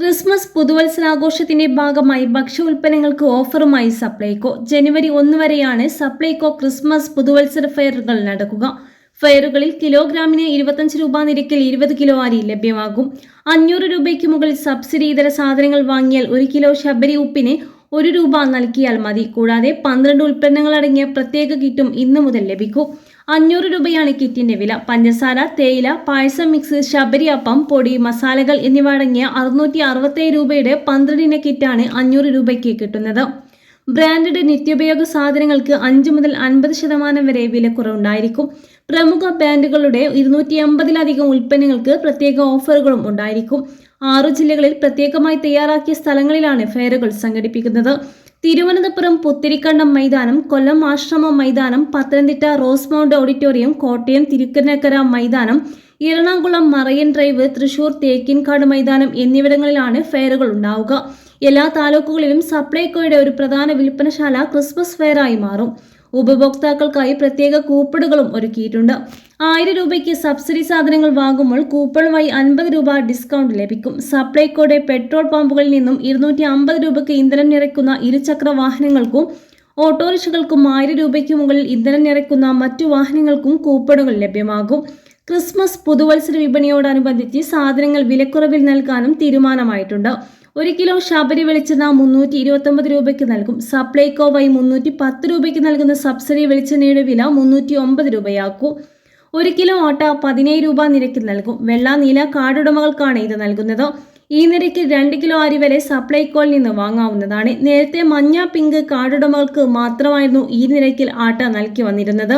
Christmas പുതുവത്സരാഘോഷത്തിന്റെ ഭാഗമായി ഭക്ഷ്യ ഉൽപ്പന്നങ്ങൾക്ക് ഓഫറുമായി സപ്ലൈകോ. ജനുവരി ഒന്ന് വരെയാണ് സപ്ലൈകോ ക്രിസ്മസ് പുതുവത്സര ഫെയറുകൾ നടക്കുക. ഫെയറുകളിൽ കിലോഗ്രാമിന് ഇരുപത്തഞ്ച് രൂപ നിരക്കിൽ ഇരുപത് കിലോ അരി ലഭ്യമാകും. അഞ്ഞൂറ് രൂപയ്ക്ക് മുകളിൽ സബ്സിഡി ഇതര സാധനങ്ങൾ വാങ്ങിയാൽ ഒരു കിലോ ശബരി ഉപ്പിന് ഒരു രൂപ നൽകിയാൽ മതി. കൂടാതെ പന്ത്രണ്ട് ഉൽപ്പന്നങ്ങൾ അടങ്ങിയ പ്രത്യേക കിറ്റും ഇന്നു മുതൽ ലഭിക്കും. അഞ്ഞൂറ് രൂപയാണ് കിറ്റിന്റെ വില. പഞ്ചസാര തേയില പായസം മിക്സ് ശബരിയപ്പം പൊടി മസാലകൾ എന്നിവ അടങ്ങിയ അറുന്നൂറ്റി അറുപത്തേഴ് രൂപയുടെ പന്ത്രണ്ടിന കിറ്റാണ് അഞ്ഞൂറ് രൂപയ്ക്ക് കിട്ടുന്നത്. ബ്രാൻഡഡ് നിത്യോപയോഗ സാധനങ്ങൾക്ക് അഞ്ച് മുതൽ അൻപത് ശതമാനം വരെ വിലക്കുറവുണ്ടായിരിക്കും. പ്രമുഖ ബ്രാൻഡുകളുടെ ഇരുന്നൂറ്റി അമ്പതിലധികം ഉൽപ്പന്നങ്ങൾക്ക് പ്രത്യേക ഓഫറുകളും ഉണ്ടായിരിക്കും. ആറു ജില്ലകളിൽ പ്രത്യേകമായി തയ്യാറാക്കിയ സ്ഥലങ്ങളിലാണ് ഫെയറുകൾ സംഘടിപ്പിക്കുന്നത്. തിരുവനന്തപുരം പുത്തിരിക്കണ്ടം മൈതാനം കൊല്ലം ആശ്രമം മൈതാനം Pathanamthitta rose mount auditorium Kottayam Thirunakkara മൈതാനം എറണാകുളം മറയൻ ഡ്രൈവ് തൃശൂർ തേക്കിൻകാട് മൈതാനം എന്നിവിടങ്ങളിലാണ് ഫെയറുകൾ ഉണ്ടാവുക. എല്ലാ താലൂക്കുകളിലും സപ്ലൈകോയുടെ ഒരു പ്രധാന വിൽപ്പനശാല ക്രിസ്മസ് ഫെയറായി മാറും. ഉപഭോക്താക്കൾക്കായി പ്രത്യേക കൂപ്പണുകളും ഒരുക്കിയിട്ടുണ്ട്. ആയിരം രൂപയ്ക്ക് സബ്സിഡി സാധനങ്ങൾ വാങ്ങുമ്പോൾ കൂപ്പൺ വഴി അൻപത് രൂപ ഡിസ്കൗണ്ട് ലഭിക്കും. സപ്ലൈകോയുടെ പെട്രോൾ പമ്പുകളിൽ നിന്നും ഇരുന്നൂറ്റി അമ്പത് രൂപയ്ക്ക് ഇന്ധനം നിറയ്ക്കുന്ന ഇരുചക്ര വാഹനങ്ങൾക്കും ഓട്ടോറിക്ഷകൾക്കും ആയിരം രൂപയ്ക്ക് മുകളിൽ ഇന്ധനം നിറയ്ക്കുന്ന മറ്റു വാഹനങ്ങൾക്കും കൂപ്പണുകൾ ലഭ്യമാകും. ക്രിസ്മസ് പുതുവത്സര വിപണിയോടനുബന്ധിച്ച് സാധനങ്ങൾ വിലക്കുറവിൽ നൽകാനും തീരുമാനമായിട്ടുണ്ട്. ഒരു കിലോ ശബരി വെളിച്ചെണ്ണ മുന്നൂറ്റി ഇരുപത്തൊമ്പത് രൂപയ്ക്ക് നൽകും. സപ്ലൈകോ വൈ മുന്നൂറ്റി പത്ത് രൂപയ്ക്ക് നൽകുന്ന സബ്സിഡി വെളിച്ചെണ്ണയുടെ വില മുന്നൂറ്റി ഒമ്പത് രൂപയാക്കും. ഒരു കിലോ ഓട്ട പതിനേഴ് രൂപ നിരക്കിൽ നൽകും. വെള്ള നീല കാർഡുടമകൾക്കാണ് ഇത് നൽകുന്നത്. ഈ നിരക്കിൽ രണ്ട് കിലോ അരി വരെ സപ്ലൈകോയിൽ നിന്ന് വാങ്ങാവുന്നതാണ്. നേരത്തെ മഞ്ഞ പിങ്ക് കാർഡുടമകൾക്ക് മാത്രമായിരുന്നു ഈ നിരക്കിൽ ആട്ട നൽകി വന്നിരുന്നത്.